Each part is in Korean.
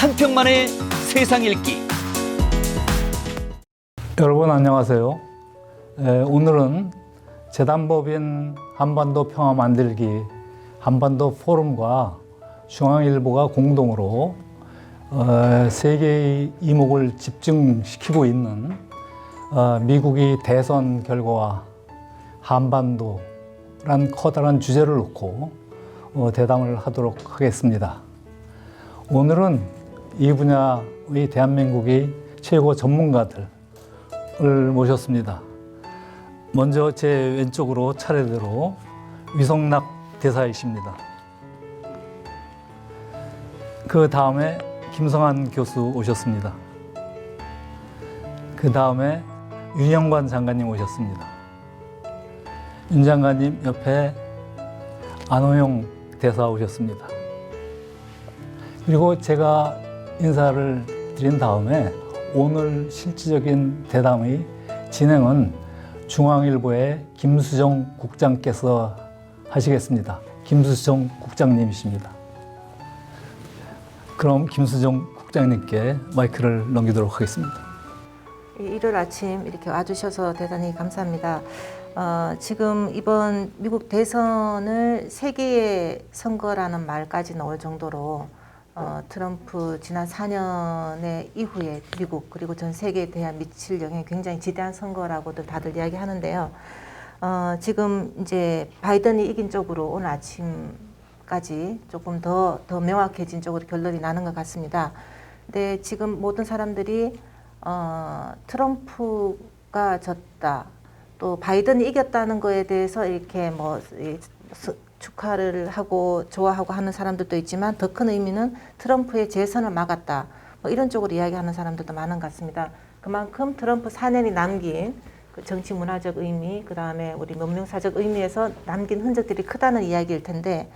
한 평만의 세상 읽기 여러분 안녕하세요. 에, 오늘은 재단법인 한반도 평화 만들기 한반도 포럼과 중앙일보가 공동으로 어, 세계의 이목을 집중시키고 있는 어, 미국의 대선 결과와 한반도란 커다란 주제를 놓고 어, 대담을 하도록 하겠습니다. 오늘은 이 분야의 대한민국의 최고 전문가들 을 모셨습니다. 먼저 제 왼쪽으로 차례대로 위성락 대사이십니다. 그 다음에 김성한 교수 오셨습니다. 그 다음에 윤영관 장관님 오셨습니다. 윤 장관님 옆에 안호영 대사 오셨습니다. 그리고 제가 인사를 드린 다음에 오늘 실질적인 대담의 진행은 중앙일보의 김수정 국장께서 하시겠습니다. 김수정 국장님이십니다. 그럼 김수정 국장님께 마이크를 넘기도록 하겠습니다. 일요일 아침 이렇게 와주셔서 대단히 감사합니다. 어, 지금 이번 미국 대선을 세계의 선거라는 말까지 나올 정도로 어, 트럼프 지난 4년의 이후에 미국 그리고 전 세계에 대한 미칠 영향이 굉장히 지대한 선거라고들 다들 이야기하는데요. 어, 지금 이제 바이든이 이긴 쪽으로 오늘 아침까지 조금 더, 더 명확해진 쪽으로 결론이 나는 것 같습니다. 근데 지금 모든 사람들이 어, 트럼프가 졌다. 또 바이든이 이겼다는 거에 대해서 이렇게 뭐 축하를 하고 좋아하고 하는 사람들도 있지만 더 큰 의미는 트럼프의 재선을 막았다. 뭐 이런 쪽으로 이야기하는 사람들도 많은 것 같습니다. 그만큼 트럼프 4년이 남긴 그 정치 문화적 의미, 그 다음에 우리 문명사적 의미에서 남긴 흔적들이 크다는 이야기일 텐데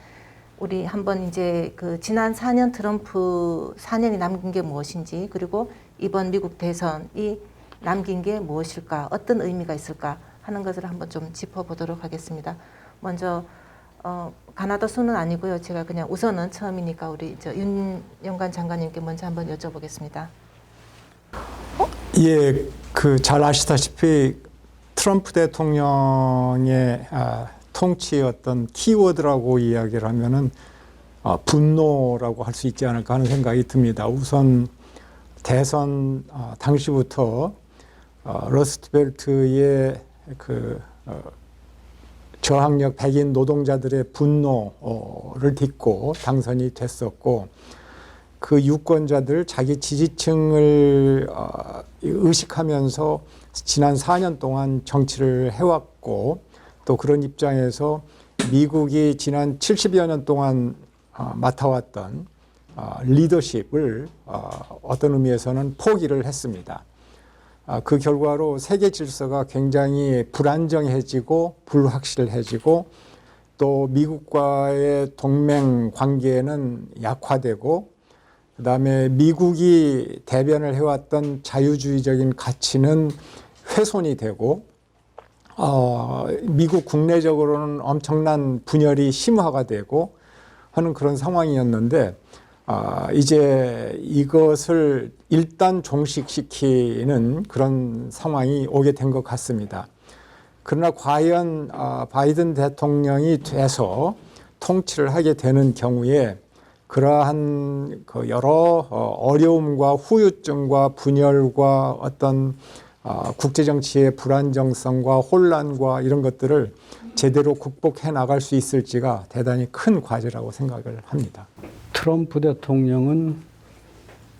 우리 한번 이제 그 지난 4년 트럼프 4년이 남긴 게 무엇인지 그리고 이번 미국 대선이 남긴 게 무엇일까 어떤 의미가 있을까 하는 것을 한번 좀 짚어보도록 하겠습니다. 먼저 어, 가나다 수는 아니고요. 제가 그냥 우선은 처음이니까 우리 저 윤영관 장관님께 먼저 한번 여쭤보겠습니다. 예, 그 잘 아시다시피 트럼프 대통령의 아, 통치의 어떤 키워드라고 이야기를 하면은 아, 분노라고 할 수 있지 않을까 하는 생각이 듭니다. 우선 대선 아, 당시부터 어, 러스트벨트의 그 어, 저항력 백인 노동자들의 분노를 딛고 당선이 됐었고 그 유권자들 자기 지지층을 어, 의식하면서 지난 4년 동안 정치를 해왔고 또 그런 입장에서 미국이 지난 70여 년 동안 어, 맡아왔던 어, 리더십을 어, 어떤 의미에서는 포기를 했습니다. 아, 그 결과로 세계 질서가 굉장히 불안정해지고 불확실해지고 또 미국과의 동맹 관계는 약화되고 그다음에 미국이 대변을 해왔던 자유주의적인 가치는 훼손이 되고 어, 미국 국내적으로는 엄청난 분열이 심화가 되고 하는 그런 상황이었는데 아, 이제 이것을 일단 종식시키는 그런 상황이 오게 된 것 같습니다. 그러나 과연 아, 바이든 대통령이 돼서 통치를 하게 되는 경우에 그러한 그 여러 어, 어려움과 후유증과 분열과 어떤 어, 국제 정치의 불안정성과 혼란과 이런 것들을 제대로 극복해 나갈 수 있을지가 대단히 큰 과제라고 생각을 합니다. 트럼프 대통령은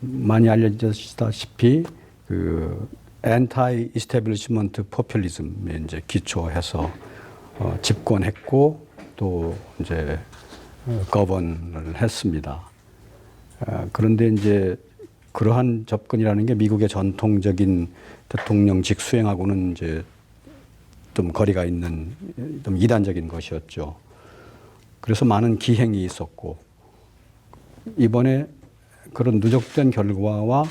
많이 알려졌다시피 그 엔타이 이스태블리시먼트 포퓰리즘에 이제 기초해서 어, 집권했고 또 이제 어, 거번을 했습니다. 아, 그런데 이제 그러한 접근이라는 게 미국의 전통적인 대통령직 수행하고는 이제 좀 거리가 있는 좀 이단적인 것이었죠. 그래서 많은 기행이 있었고 이번에 그런 누적된 결과와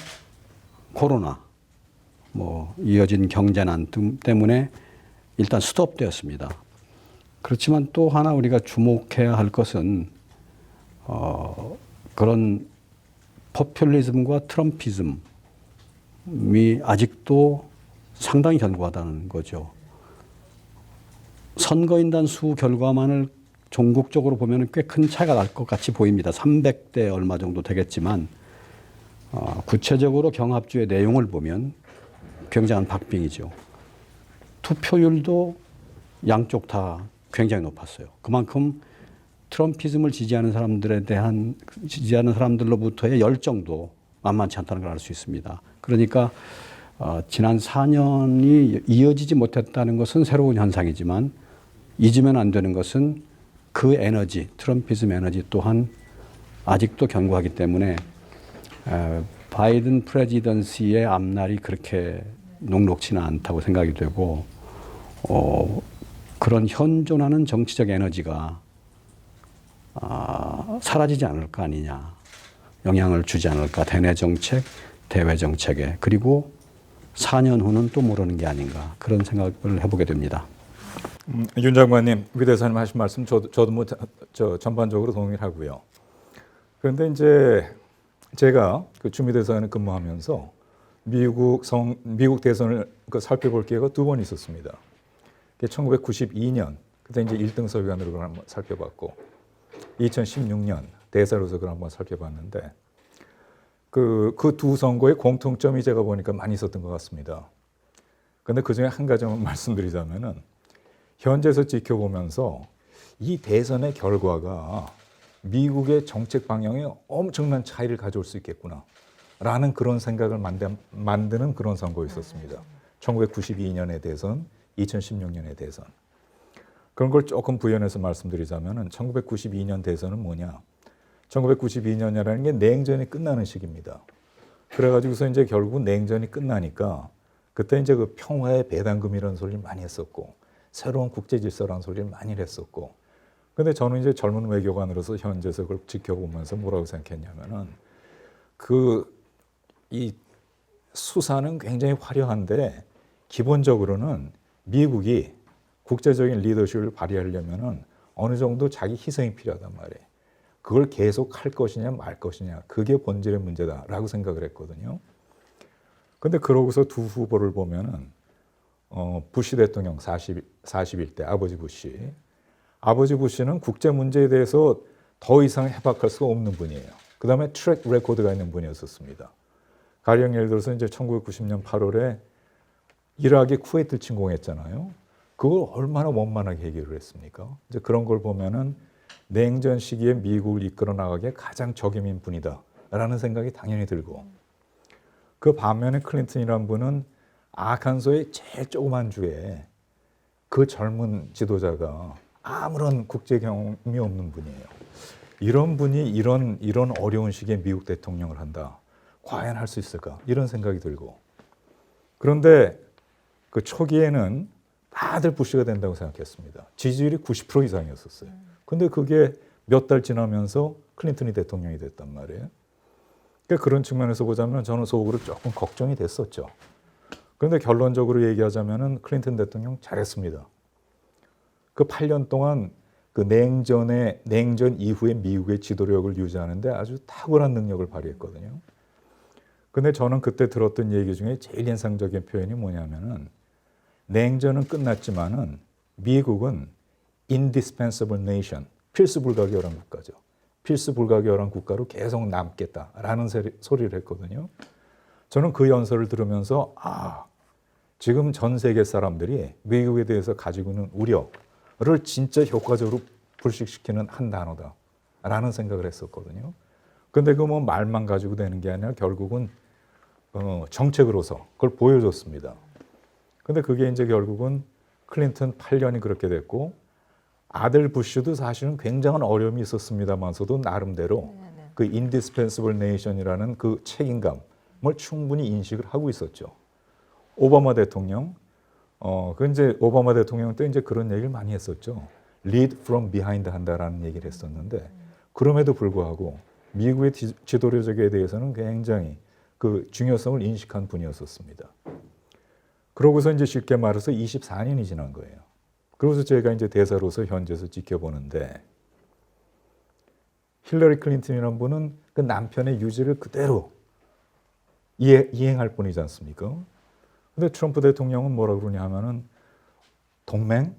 코로나 뭐 이어진 경제난 등 때문에 일단 스톱되었습니다. 그렇지만 또 하나 우리가 주목해야 할 것은 어 그런 포퓰리즘과 트럼피즘이 아직도 상당히 견고하다는 거죠. 선거인단 수 결과만을 종국적으로 보면 꽤 큰 차이가 날 것 같이 보입니다. 300대 얼마 정도 되겠지만 어, 구체적으로 경합주의 내용을 보면 굉장한 박빙이죠. 투표율도 양쪽 다 굉장히 높았어요. 그만큼 트럼피즘을 지지하는 사람들에 대한 지지하는 사람들로부터의 열정도 만만치 않다는 걸 알 수 있습니다. 그러니까 어, 지난 4년이 이어지지 못했다는 것은 새로운 현상이지만 잊으면 안 되는 것은 그 에너지, 트럼피즘 에너지 또한 아직도 견고하기 때문에 에, 바이든 프레지던시의 앞날이 그렇게 녹록지는 않다고 생각이 되고 어, 그런 현존하는 정치적 에너지가 아, 사라지지 않을 거 아니냐. 영향을 주지 않을까. 대내 정책, 대외 정책에. 그리고 4년 후는 또 모르는 게 아닌가. 그런 생각을 해보게 됩니다. 음, 윤 장관님, 위 대사님 하신 말씀 저도, 저도 뭐 저 전반적으로 동의를 하고요. 그런데 이제 제가 그 주미 대사관에 근무하면서 미국 성 미국 대선을 그 살펴볼 기회가 두 번 있었습니다. 그게 1992년 그때 이제 1등 서기관으로 그걸 한번 살펴봤고 2016년 대사로서 그걸 한번 살펴봤는데 그 그 두 선거의 공통점이 제가 보니까 많이 있었던 것 같습니다. 근데 그 중에 한 가지만 말씀드리자면은 현재에서 지켜보면서 이 대선의 결과가 미국의 정책 방향에 엄청난 차이를 가져올 수 있겠구나. 라는 그런 생각을 만드, 만드는 그런 선거였었습니다. 1992년의 대선, 2016년의 대선. 그런 걸 조금 부연해서 말씀드리자면은 1992년 대선은 뭐냐? 1992년이라는 게 냉전이 끝나는 시기입니다. 그래가지고서 이제 결국 냉전이 끝나니까 그때 이제 그 평화의 배당금이라는 소리를 많이 했었고 새로운 국제 질서라는 소리를 많이 했었고 근데 저는 이제 젊은 외교관으로서 현재에서 그걸 지켜보면서 뭐라고 생각했냐면은 그 이 수사는 굉장히 화려한데 기본적으로는 미국이 국제적인 리더십을 발휘하려면은 어느 정도 자기 희생이 필요하단 말이에요. 그걸 계속 할 것이냐 말 것이냐 그게 본질의 문제다라고 생각을 했거든요. 근데 그러고서 두 후보를 보면은 어, 부시 대통령 40, 41대 아버지 부시. 아버지 부시는 국제 문제에 대해서 더 이상 해박할 수가 없는 분이에요. 그 다음에 트랙 레코드가 있는 분이었었습니다. 가령 예를 들어서 이제 1990년 8월에 이라크의 쿠웨이트를 침공했잖아요. 그걸 얼마나 원만하게 해결을 했습니까? 이제 그런 걸 보면은 냉전 시기에 미국을 이끌어 나가기에 가장 적임인 분이다라는 생각이 당연히 들고 그 반면에 클린턴이라는 분은 아칸소의 제일 조그만 주에 그 젊은 지도자가 아무런 국제 경험이 없는 분이에요. 이런 분이 이런 이런 어려운 시기에 미국 대통령을 한다. 과연 할 수 있을까? 이런 생각이 들고. 그런데 그 초기에는 다들 부시가 된다고 생각했습니다. 지지율이 90% 이상이었었어요. 근데 그게 몇 달 지나면서 클린턴이 대통령이 됐단 말이에요. 그러니까 그런 측면에서 보자면 저는 속으로 조금 걱정이 됐었죠. 그런데 결론적으로 얘기하자면은 클린턴 대통령 잘했습니다. 그 8년 동안 그 냉전의 냉전 이후에 미국의 지도력을 유지하는데 아주 탁월한 능력을 발휘했거든요. 근데 저는 그때 들었던 얘기 중에 제일 인상적인 표현이 뭐냐면은 냉전은 끝났지만은 미국은 indispensable nation, 필수 불가결한 국가죠. 필수 불가결한 국가로 계속 남겠다라는 소리를 했거든요. 저는 그 연설을 들으면서 아, 지금 전 세계 사람들이 미국에 대해서 가지고 있는 우려를 진짜 효과적으로 불식시키는 한 단어다라는 생각을 했었거든요. 근데 그 뭐 말만 가지고 되는 게 아니라 결국은 어, 정책으로서 그걸 보여줬습니다. 근데 그게 이제 결국은 클린턴 8년이 그렇게 됐고 아들 부시도 사실은 굉장한 어려움이 있었습니다만서도 나름대로 그 indispensable nation이라는 그 책임감 을 충분히 인식을 하고 있었죠. 오바마 대통령, 어, 그 이제 오바마 대통령 때 이제 그런 얘기를 많이 했었죠. lead from behind 한다라는 얘기를 했었는데 그럼에도 불구하고 미국의 지도력에 대해서는 굉장히 그 중요성을 인식한 분이었었습니다. 그러고서 이제 쉽게 말해서 24년이 지난 거예요. 그래서 제가 이제 대사로서 현재에서 지켜보는데 힐러리 클린턴이라는 분은 그 남편의 유지를 그대로 이행할 뿐이지 않습니까? 근데 트럼프 대통령은 뭐라 그러냐 하면은 동맹,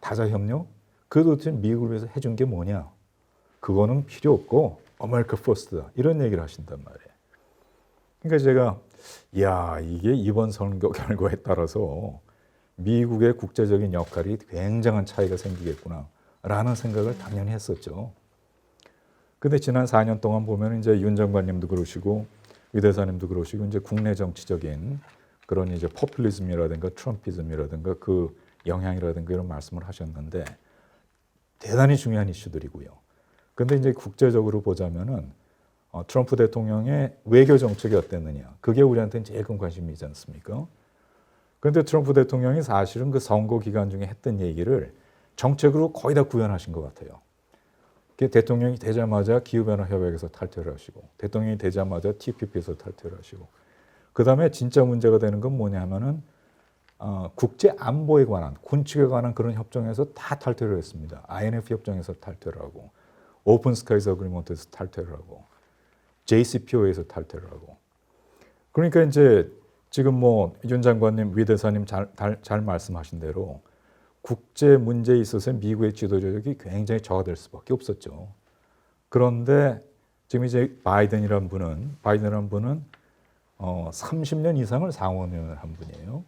다자 협력, 그 도대체 미국을 위해서 해준 게 뭐냐? 그거는 필요 없고 아메리카 퍼스트다 이런 얘기를 하신단 말이에요. 그러니까 제가 야 이게 이번 선거 결과에 따라서 미국의 국제적인 역할이 굉장한 차이가 생기겠구나라는 생각을 당연히 했었죠. 근데 지난 4년 동안 보면 이제 윤 장관님도 그러시고 위 대사님도 그러시고 이제 국내 정치적인 그런 이제 포퓰리즘이라든가 트럼피즘이라든가 그 영향이라든가 이런 말씀을 하셨는데 대단히 중요한 이슈들이고요. 근데 이제 국제적으로 보자면은 어, 트럼프 대통령의 외교 정책이 어땠느냐. 그게 우리한테는 제일 큰 관심이지 않습니까? 그런데 트럼프 대통령이 사실은 그 선거 기간 중에 했던 얘기를 정책으로 거의 다 구현하신 것 같아요. 그 대통령이 되자마자 기후변화 협약에서 탈퇴를 하시고 대통령이 되자마자 TPP에서 탈퇴를 하시고 그 다음에 진짜 문제가 되는 건 뭐냐면은 어, 국제 안보에 관한 군축에 관한 그런 협정에서 다 탈퇴를 했습니다. INF 협정에서 탈퇴를 하고 오픈 스카이즈 어그리먼트에서 탈퇴를 하고 JCPO에서 탈퇴를 하고 그러니까 이제 지금 뭐 윤 장관님, 위 대사님 잘, 잘, 잘 말씀하신 대로 국제 문제에 있어서 미국의 지도력이 굉장히 저하될 수밖에 없었죠. 그런데 지금 이제 바이든이라는 분은 바이든이라는 분은 어 30년 이상을 상원의원을 한 분이에요.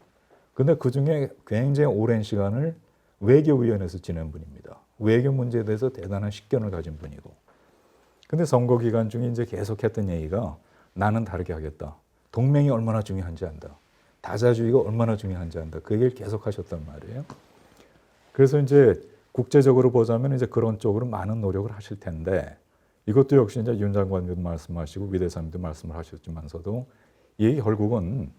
근데 그 중에 굉장히 오랜 시간을 외교위원회에서 지낸 분입니다. 외교 문제에 대해서 대단한 식견을 가진 분이고. 근데 선거 기간 중에 이제 계속했던 얘기가 나는 다르게 하겠다. 동맹이 얼마나 중요한지 안다. 다자주의가 얼마나 중요한지 안다. 그 얘기를 계속 하셨단 말이에요. 그래서 이제 국제적으로 보자면 이제 그런 쪽으로 많은 노력을 하실 텐데 이것도 역시 이제 윤 장관님도 말씀하시고 위 대사님도 말씀을 하셨지만서도 이 결국은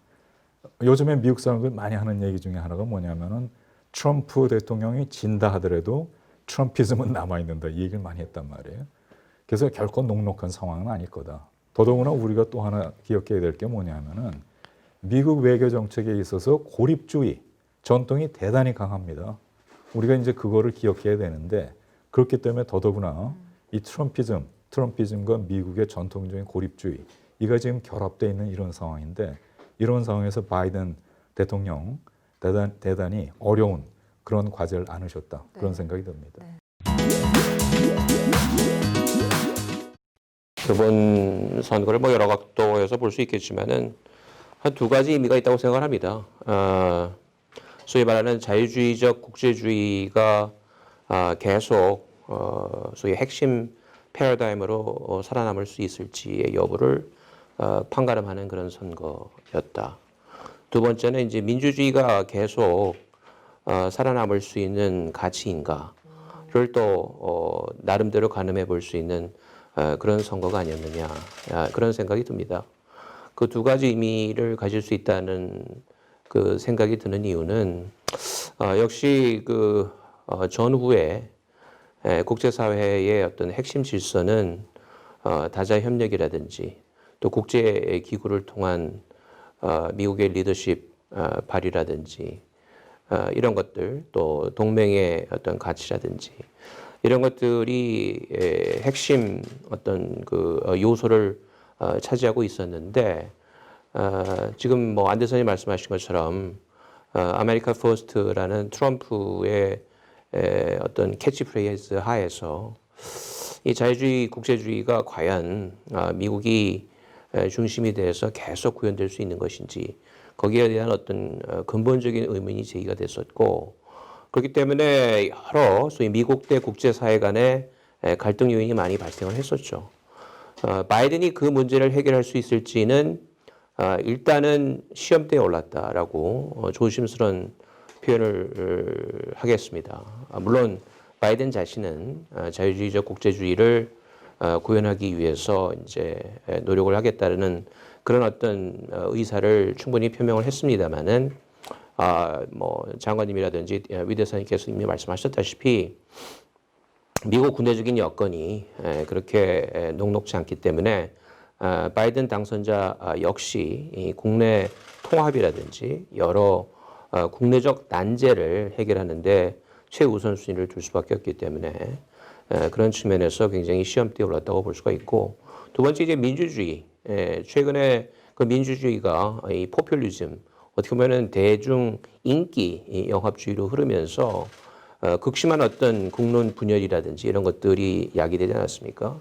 요즘에 미국 사람들 많이 하는 얘기 중에 하나가 뭐냐면은 트럼프 대통령이 진다 하더라도 트럼피즘은 남아 있는다 이 얘기를 많이 했단 말이에요. 그래서 결코 녹록한 상황은 아닐 거다. 더더구나 우리가 또 하나 기억해야 될 게 뭐냐면은 미국 외교 정책에 있어서 고립주의 전통이 대단히 강합니다. 우리가 이제 그거를 기억해야 되는데 그렇기 때문에 더더구나 이 트럼피즘, 트럼피즘과 미국의 전통적인 고립주의 이가 지금 결합되어 있는 이런 상황인데 이런 상황에서 바이든 대통령 대단, 대단히 어려운 그런 과제를 안으셨다 그런 네. 생각이 듭니다. 이번 선거를 뭐 여러 각도에서 볼 수 있겠지만은 한 두 가지 의미가 있다고 생각을 합니다. 아, 소위 말하는 자유주의적 국제주의가 아, 계속 어, 소위 핵심 패러다임으로 어, 살아남을 수 있을지의 여부를 어, 판가름하는 그런 선거였다. 두 번째는 이제 민주주의가 계속 어, 살아남을 수 있는 가치인가를 또 어, 나름대로 가늠해 볼 수 있는 어, 그런 선거가 아니었느냐 아, 그런 생각이 듭니다. 그 두 가지 의미를 가질 수 있다는 그 생각이 드는 이유는 어, 역시 그 어, 전후에 에, 국제사회의 어떤 핵심 질서는 어, 다자 협력이라든지 또 국제 기구를 통한 어, 미국의 리더십 어, 발휘라든지 어, 이런 것들 또 동맹의 어떤 가치라든지 이런 것들이 에, 핵심 어떤 그 어, 요소를 어, 차지하고 있었는데 어, 지금 뭐 안대선이 말씀하신 것처럼 어, 아메리카 퍼스트라는 트럼프의 에, 어떤 캐치프레이즈 하에서 이 자유주의 국제주의가 과연 아, 미국이 에, 중심이 돼서 계속 구현될 수 있는 것인지 거기에 대한 어떤 어, 근본적인 의문이 제기가 됐었고 그렇기 때문에 여러 소위 미국 대 국제사회 간의 에, 갈등 요인이 많이 발생을 했었죠. 어, 바이든이 그 문제를 해결할 수 있을지는 어, 일단은 시험대에 올랐다라고 어, 조심스러운 표현을 어, 하겠습니다. 아, 물론 바이든 자신은 어, 자유주의적 국제주의를 어, 구현하기 위해서 이제 에, 노력을 하겠다는 그런 어떤 어, 의사를 충분히 표명을 했습니다만은 아, 뭐 장관님이라든지 어, 위 대사님께서 이미 말씀하셨다시피 미국 군대적인 여건이 에, 그렇게 에, 녹록지 않기 때문에 아, 바이든 당선자 아, 역시 이 국내 통합이라든지 여러 어, 국내적 난제를 해결하는데 최우선 순위를 둘 수밖에 없기 때문에 에, 그런 측면에서 굉장히 시험대에 올랐다고 볼 수가 있고 두 번째 이제 민주주의 에, 최근에 그 민주주의가 이 포퓰리즘 어떻게 보면은 대중 인기 이 영합주의로 흐르면서 어, 극심한 어떤 국론 분열이라든지 이런 것들이 야기되지 않았습니까?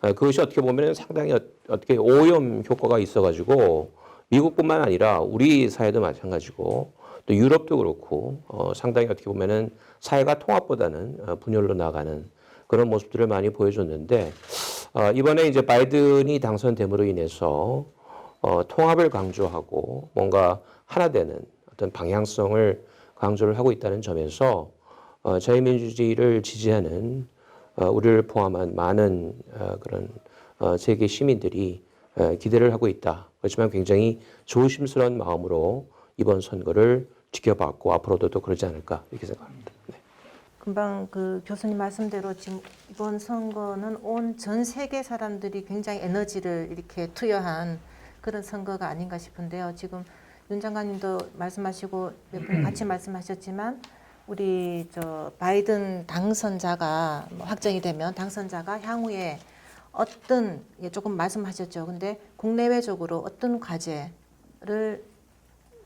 어, 그것이 어떻게 보면 상당히 어, 어떻게 오염 효과가 있어가지고 미국뿐만 아니라 우리 사회도 마찬가지고 또 유럽도 그렇고 어, 상당히 어떻게 보면은 사회가 통합보다는 어, 분열로 나가는 그런 모습들을 많이 보여줬는데 어, 이번에 이제 바이든이 당선됨으로 인해서 어, 통합을 강조하고 뭔가 하나 되는 어떤 방향성을 강조를 하고 있다는 점에서 어, 자유민주주의를 지지하는 어, 우리를 포함한 많은 어, 그런 어, 세계 시민들이 어, 기대를 하고 있다. 그렇지만 굉장히 조심스러운 마음으로 이번 선거를 지켜봤고 앞으로도 또 그러지 않을까 이렇게 생각합니다. 네. 금방 그 교수님 말씀대로 지금 이번 선거는 온 전 세계 사람들이 굉장히 에너지를 이렇게 투여한 그런 선거가 아닌가 싶은데요. 지금 윤 장관님도 말씀하시고 몇 분이 같이 말씀하셨지만 우리 저 바이든 당선자가 뭐 확정이 되면 당선자가 향후에 어떤 예, 조금 말씀하셨죠. 근데 국내외적으로 어떤 과제를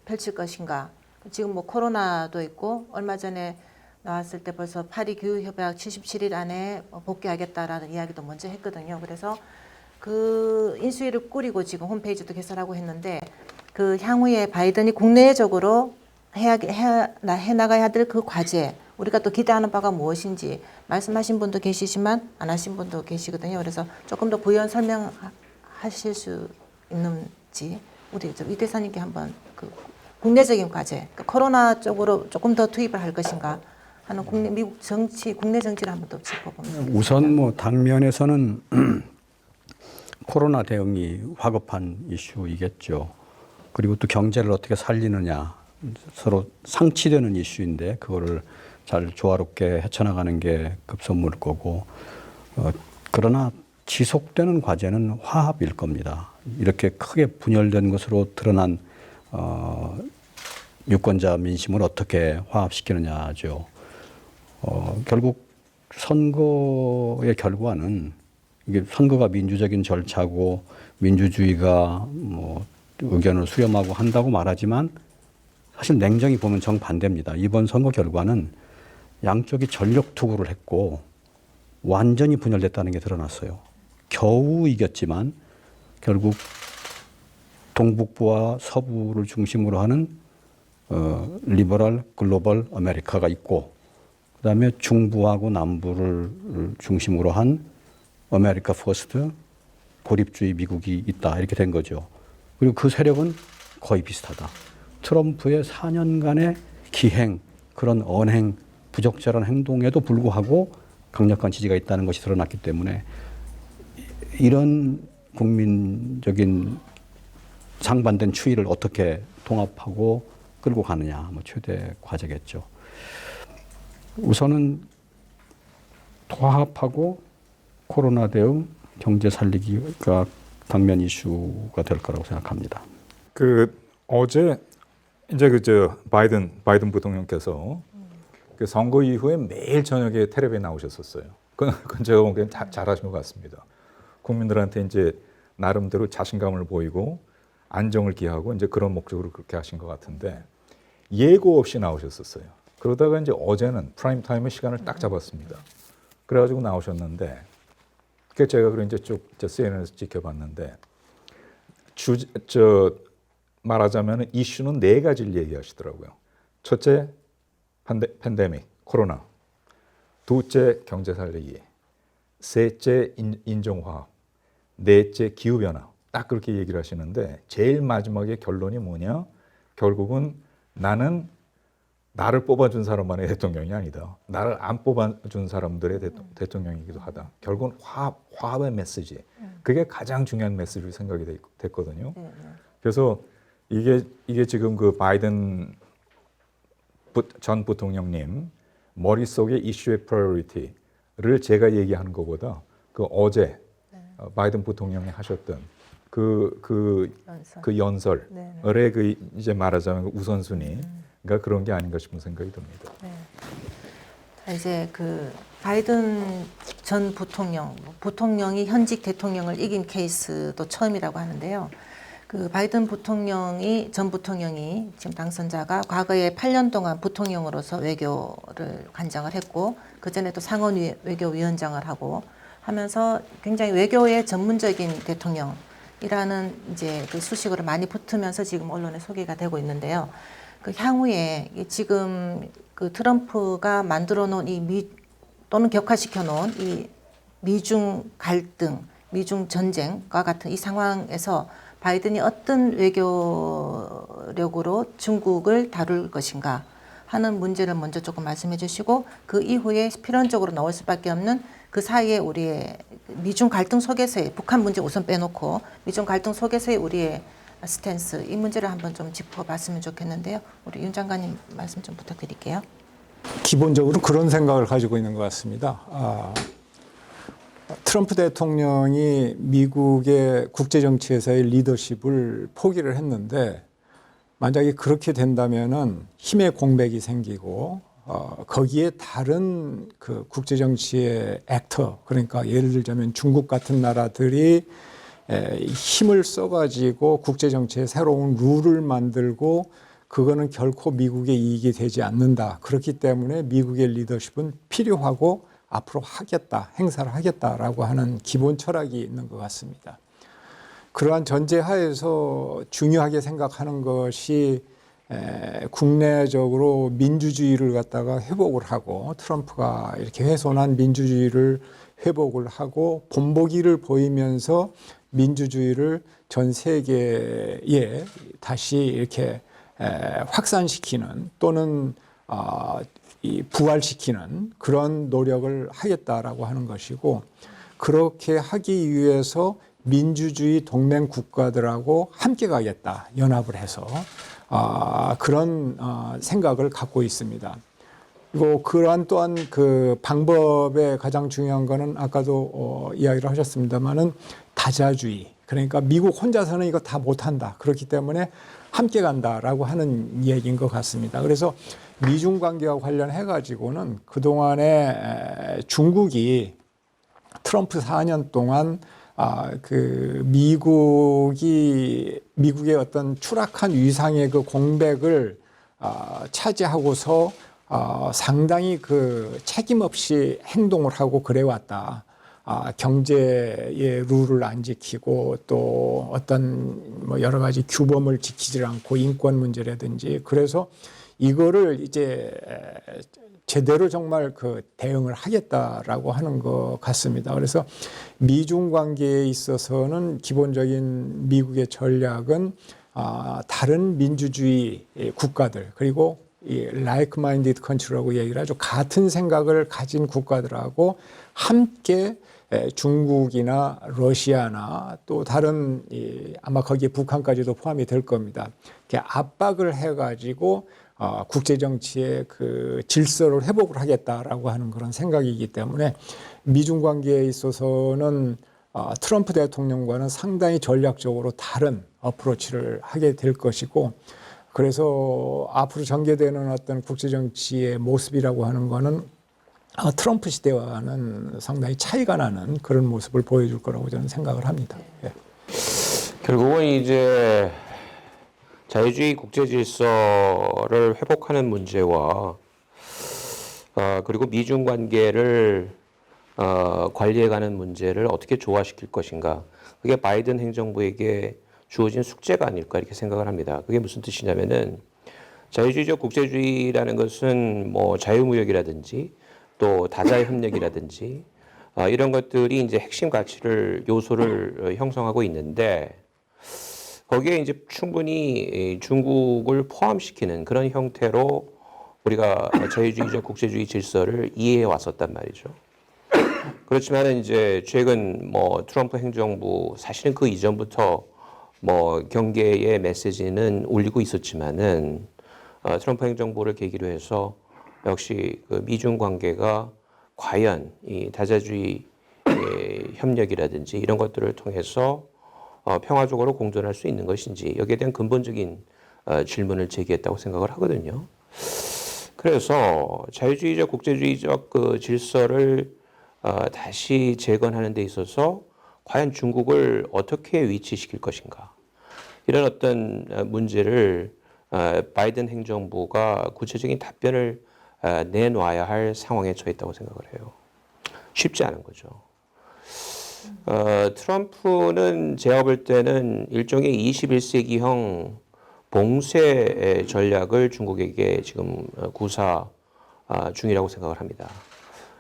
펼칠 것인가. 지금 뭐 코로나도 있고 얼마 전에 나왔을 때 벌써 파리 교육 협약 77일 안에 복귀하겠다라는 이야기도 먼저 했거든요. 그래서 그 인수위를 꾸리고 지금 홈페이지도 개설하고 했는데 그 향후에 바이든이 국내적으로 해야 해, 나- 해나가야 될 그 과제 우리가 또 기대하는 바가 무엇인지 말씀하신 분도 계시지만 안 하신 분도 계시거든요. 그래서 조금 더 부연 설명하실 수 있는지 우리 저이 대사님께 한번 그 국내적인 과제, 그러니까 코로나 쪽으로 조금 더 투입을 할 것인가 하는 국내 미국 정치, 국내 정치를 한번 더 짚어보면 우선 뭐 당면에서는 코로나 대응이 화급한 이슈이겠죠. 그리고 또 경제를 어떻게 살리느냐 서로 상치되는 이슈인데 그거를 잘 조화롭게 헤쳐나가는 게 급선무일 거고 어, 그러나 지속되는 과제는 화합일 겁니다. 이렇게 크게 분열된 것으로 드러난 어, 유권자 민심을 어떻게 화합시키느냐죠. 어, 결국 선거의 결과는 이게 선거가 민주적인 절차고 민주주의가 뭐 의견을 수렴하고 한다고 말하지만 사실 냉정히 보면 정반대입니다. 이번 선거 결과는 양쪽이 전력 투구를 했고 완전히 분열됐다는 게 드러났어요. 겨우 이겼지만 결국 동북부와 서부를 중심으로 하는 어, 리버럴 글로벌 아메리카가 있고 그다음에 중부하고 남부를 중심으로 한 아메리카 퍼스트 고립주의 미국이 있다 이렇게 된 거죠. 그리고 그 세력은 거의 비슷하다. 트럼프의 4년간의 기행 그런 언행 부적절한 행동에도 불구하고 강력한 지지가 있다는 것이 드러났기 때문에 이런 국민적인 상반된 추이를 어떻게 통합하고 끌고 가느냐 뭐 최대 과제겠죠. 우선은 화합하고 코로나 대응, 경제 살리기가 당면 이슈가 될 거라고 생각합니다. 그 어제 이제 그저 바이든 바이든 부통령께서 그 선거 이후에 매일 저녁에 텔레비에 나오셨었어요. 그건, 제가 보기엔 다 잘하신 것 같습니다. 국민들한테 이제 나름대로 자신감을 보이고 안정을 기하고 이제 그런 목적으로 그렇게 하신 것 같은데 예고 없이 나오셨었어요. 그러다가 이제 어제는 프라임 타임의 시간을 딱 잡았습니다. 그래가지고 나오셨는데 그 제가 그런 이제 쭉 CNN에서 지켜봤는데 주 저 말하자면 이슈는 네 가지를 얘기하시더라고요. 첫째 팬데, 팬데믹 코로나, 둘째 경제 살리기, 셋째 인, 인종화합, 넷째 기후 변화. 딱 그렇게 얘기를 하시는데 제일 마지막에 결론이 뭐냐? 결국은 나는 나를 뽑아준 사람만의 대통령이 아니다. 나를 안 뽑아준 사람들의 대, 통 령이기도 하다. 결국은 화합, 화합의 메시지. 그게 가장 중요한 메시지로 생각이 되- 됐거든요. 네, 네. 그래서 이게 이게 지금 그 바이든 부- 전 부통령님 머릿속에 이슈의 프라이어리티를 제가 얘기하는 것보다 그 어제 어, 바이든 부통령이 하셨던 그 그 연설. 그 연설의 네, 네. 그 이제 말하자면 우선순위가 그런 게 아닌가 싶은 생각이 듭니다. 네. 이제 그 바이든 전 부통령, 뭐 부통령이 현직 대통령을 이긴 케이스도 처음이라고 하는데요. 그 바이든 부통령이 전 부통령이 지금 당선자가 과거에 8년 동안 부통령으로서 외교를 관장을 했고 그 전에 또 상원 위- 외교위원장을 하고 하면서 굉장히 외교에 전문적인 대통령이라는 이제 그 수식으로 많이 붙으면서 지금 언론에 소개가 되고 있는데요. 그 향후에 이 지금 그 트럼프가 만들어 놓은 이 미 또는 격화시켜 놓은 이 미중 갈등, 미중 전쟁과 같은 이 상황에서 바이든이 어떤 외교력으로 중국을 다룰 것인가 하는 문제를 먼저 조금 말씀해 주시고 그 이후에 필연적으로 나올 수밖에 없는 그 사이에 우리의 미중 갈등 속에서의 북한 문제 우선 빼놓고 미중 갈등 속에서의 우리의 스탠스 이 문제를 한번 좀 짚어봤으면 좋겠는데요. 우리 윤 장관님 말씀 좀 부탁드릴게요. 기본적으로 그런 생각을 가지고 있는 것 같습니다. 아, 트럼프 대통령이 미국의 국제 정치에서의 리더십을 포기를 했는데 만약에 그렇게 된다면은 힘의 공백이 생기고 어, 거기에 다른 그 국제 정치의 액터 그러니까 예를 들자면 중국 같은 나라들이 에, 힘을 써가지고 국제 정치에 새로운 룰을 만들고 그거는 결코 미국의 이익이 되지 않는다. 그렇기 때문에 미국의 리더십은 필요하고 앞으로 하겠다, 행사를 하겠다라고 하는 기본 철학이 있는 것 같습니다. 그러한 전제 하에서 중요하게 생각하는 것이 에, 국내적으로 민주주의를 갖다가 회복을 하고 트럼프가 이렇게 훼손한 민주주의를 회복을 하고 본보기를 보이면서 민주주의를 전 세계에 다시 이렇게 에, 확산시키는 또는 아, 이 부활시키는 그런 노력을 하겠다라고 하는 것이고 그렇게 하기 위해서 민주주의 동맹 국가들하고 함께 가겠다 연합을 해서 아, 그런 아, 생각을 갖고 있습니다. 그리고 그러한 또한 그 방법의 가장 중요한 거는 아까도 어, 이야기를 하셨습니다만은 다자주의. 그러니까 미국 혼자서는 이거 다 못한다. 그렇기 때문에 함께 간다라고 하는 얘기인 것 같습니다. 그래서 미중 관계와 관련해 가지고는 그동안에 에, 중국이 트럼프 4년 동안 아, 그 미국이 미국의 어떤 추락한 위상의 그 공백을 아, 차지하고서 아, 상당히 그 책임 없이 행동을 하고 그래 왔다. 아, 경제의 룰을 안 지키고 또 어떤 뭐 여러 가지 규범을 지키지 않고 인권 문제라든지 그래서 이거를 이제 제대로 정말 그 대응을 하겠다라고 하는 것 같습니다. 그래서 미중 관계에 있어서는 기본적인 미국의 전략은 아, 다른 민주주의 국가들 그리고 이 like-minded country라고 얘기를 하죠. 같은 생각을 가진 국가들하고 함께 에, 중국이나 러시아나 또 다른 이, 아마 거기에 북한까지도 포함이 될 겁니다. 이렇게 압박을 해가지고 어, 국제 정치의 그 질서를 회복을 하겠다라고 하는 그런 생각이기 때문에 미중 관계에 있어서는 어, 트럼프 대통령과는 상당히 전략적으로 다른 어프로치를 하게 될 것이고 그래서 앞으로 전개되는 어떤 국제 정치의 모습이라고 하는 거는 아, 트럼프 시대와는 상당히 차이가 나는 그런 모습을 보여줄 거라고 저는 생각을 합니다. 예. 결국은 이제 자유주의 국제 질서를 회복하는 문제와 어, 그리고 미중 관계를 어, 관리해가는 문제를 어떻게 조화시킬 것인가 그게 바이든 행정부에게 주어진 숙제가 아닐까 이렇게 생각을 합니다. 그게 무슨 뜻이냐면은 자유주의적 국제주의라는 것은 뭐 자유무역이라든지 또 다자의 협력이라든지 아, 이런 것들이 이제 핵심 가치를 요소를 어, 형성하고 있는데 거기에 이제 충분히 이 중국을 포함시키는 그런 형태로 우리가 자유주의적 국제주의 질서를 이해해 왔었단 말이죠. 그렇지만은 이제 최근 뭐 트럼프 행정부 사실은 그 이전부터 뭐 경계의 메시지는 올리고 있었지만은 어, 트럼프 행정부를 계기로 해서 역시 그 미중 관계가 과연 이 다자주의 협력이라든지 이런 것들을 통해서 어, 평화적으로 공존할 수 있는 것인지 여기에 대한 근본적인 어, 질문을 제기했다고 생각을 하거든요. 그래서 자유주의적 국제주의적 그 질서를 어, 다시 재건하는 데 있어서 과연 중국을 어떻게 위치시킬 것인가 이런 어떤 어, 문제를 어, 바이든 행정부가 구체적인 답변을 어, 내놔야 할 상황에 처했다고 생각을 해요. 쉽지 않은 거죠. 어, 트럼프는 제가 볼 때는 일종의 21세기형 봉쇄 전략을 중국에게 지금 어, 구사 아, 중이라고 생각을 합니다.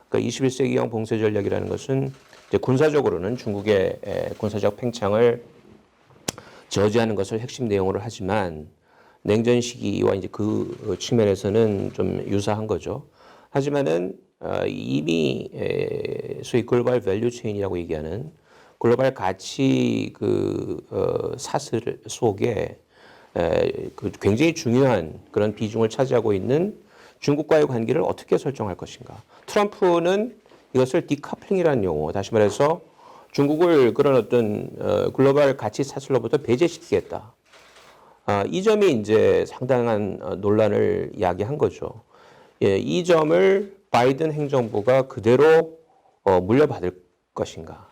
그러니까 21세기형 봉쇄 전략이라는 것은 군사적으로는 중국의 에, 군사적 팽창을 저지하는 것을 핵심 내용으로 하지만 냉전 시기와 이제 그 측면에서는 좀 유사한 거죠. 하지만은 어, 이미 에, 소위 글로벌 밸류 체인이라고 얘기하는 글로벌 가치 그 어, 사슬 속에 에, 그 굉장히 중요한 그런 비중을 차지하고 있는 중국과의 관계를 어떻게 설정할 것인가. 트럼프는 이것을 디커플링이라는 용어, 다시 말해서 중국을 그런 어떤 어, 글로벌 가치 사슬로부터 배제시키겠다. 아, 이 점이 이제 상당한 어, 논란을 야기한 거죠. 예, 이 점을 바이든 행정부가 그대로 어, 물려받을 것인가?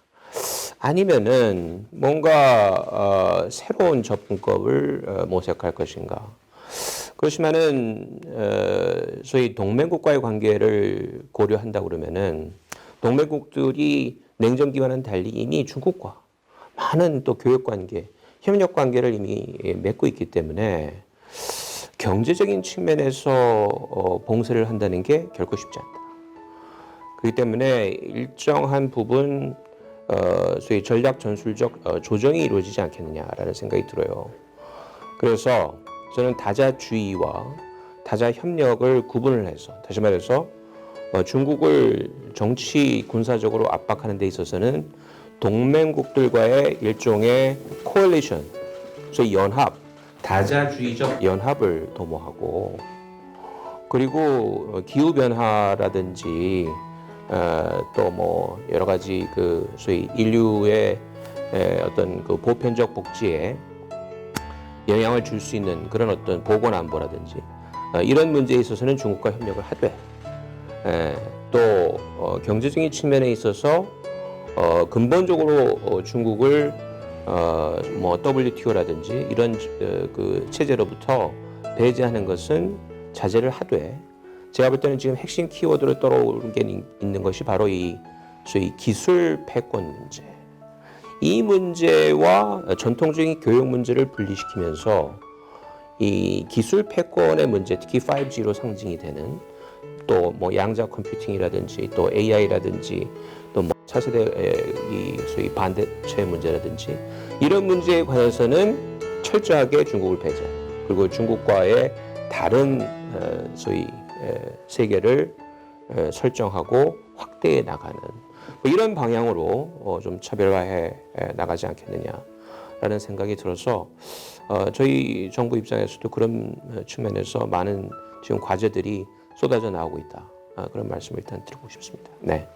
아니면은 뭔가 어, 새로운 접근법을 어, 모색할 것인가? 그렇지만은 어, 소위 동맹국과의 관계를 고려한다 그러면은 동맹국들이 냉전 기간은 달리 이미 중국과 많은 또 교역 관계, 협력 관계를 이미 맺고 있기 때문에 경제적인 측면에서 어, 봉쇄를 한다는 게 결코 쉽지 않다. 그렇기 때문에 일정한 부분 어, 소위 전략 전술적 어, 조정이 이루어지지 않겠느냐라는 생각이 들어요. 그래서 저는 다자주의와 다자 협력을 구분을 해서 다시 말해서 어, 중국을 정치 군사적으로 압박하는 데 있어서는 동맹국들과의 일종의 코얼리션, 소위 연합, 다자주의적 연합을 도모하고 그리고 기후 변화라든지 어, 또뭐 여러 가지 그 소위 인류의 에, 어떤 그 보편적 복지에 영향을 줄 수 있는 그런 어떤 보건 안보라든지 어, 이런 문제에 있어서는 중국과 협력을 하되 에, 또 어, 경제적인 측면에 있어서 어, 근본적으로 어, 중국을 어, 뭐 WTO라든지 이런 어, 그 체제로부터 배제하는 것은 자제를 하되 제가 볼 때는 지금 핵심 키워드로 떠오르는 게 있- 있는 것이 바로 이 소위 기술 패권 문제. 이 문제와 전통적인 교육 문제를 분리시키면서 이 기술 패권의 문제, 특히 5G로 상징이 되는 또 뭐 양자 컴퓨팅이라든지 또 AI라든지 또 뭐 차세대 이 소위 반대체 문제라든지 이런 문제에 관해서는 철저하게 중국을 배제 그리고 중국과의 다른 어, 소위 에, 세계를 에, 설정하고 확대해 나가는 뭐 이런 방향으로 어, 좀 차별화해 에, 나가지 않겠느냐라는 생각이 들어서 어, 저희 정부 입장에서도 그런 어, 측면에서 많은 지금 과제들이 쏟아져 나오고 있다. 아, 그런 말씀을 일단 드리고 싶습니다. 네.